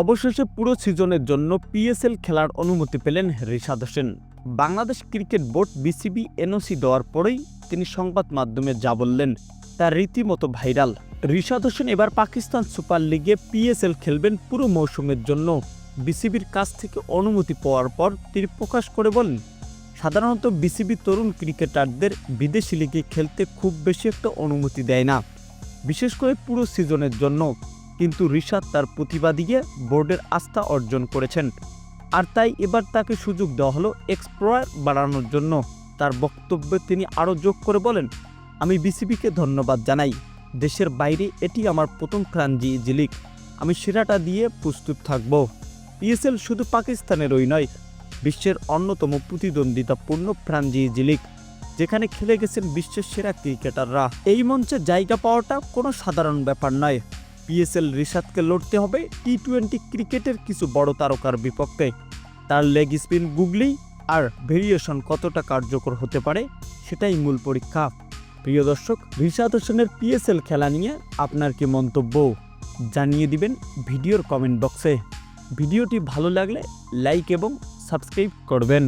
অবশেষে পুরো সিজনের জন্য পিএসএল খেলার অনুমতি পেলেন Rishad Hossain. Bangladesh cricket board BCB NOC দেওয়ার পরেই তিনি সংবাদ মাধ্যমে যা বললেন তা রীতিমতো ভাইরাল। রিশাদ হোসেন এবার পাকিস্তান সুপার লিগে পিএসএল খেলবেন পুরো মৌসুমের জন্য। বিসিবির কাছ থেকে অনুমতি পাওয়ার পর তিনি প্রকাশ করে বলেন, সাধারণত বিসিবি তরুণ ক্রিকেটারদের বিদেশি লিগে খেলতে খুব বেশি একটা অনুমতি দেয় না। বিশেষ করে পুরো সিজনের জন্য। কিন্তু রিশাদ তার প্রতিভা দিয়ে বোর্ডের আস্থা অর্জন করেছেন। আর তাই এবার তাকে সুযোগ দেওয়া হলো এক্সপ্লোয়ার বাড়ানোর জন্য। তার বক্তব্যে তিনি আরও যোগ করে বলেন, আমি বিসিবিকে ধন্যবাদ জানাই। দেশের বাইরে এটি আমার প্রথম ফ্রাঞ্জি জিলিক। আমি সেরাটা দিয়ে প্রস্তুত থাকব। পিএসএল শুধু পাকিস্তানেরই নয়, বিশ্বের অন্যতম প্রতিদ্বন্দ্বিতাপূর্ণ ফ্রাঞ্চাইজি লিগ যেখানে খেলে গেছেন বিশ্বের সেরা ক্রিকেটাররা। এই মঞ্চে জায়গা পাওয়াটা কোনো সাধারণ ব্যাপার নয়। পিএসএল রিশাদকে লড়তে হবে টি টোয়েন্টি ক্রিকেটের কিছু বড় তারকার বিপক্ষে। তার লেগ স্পিন গুগলি আর ভেরিয়েশন কতটা কার্যকর হতে পারে সেটাই মূল পরীক্ষা। প্রিয় দর্শক, রিশাদ হোসেনের পিএসএল খেলা নিয়ে আপনার কি মন্তব্য? জানিয়ে দিবেন ভিডিওর কমেন্ট বক্সে ভিডিওটি ভালো লাগলে লাইক এবং সাবস্ক্রাইব করবেন।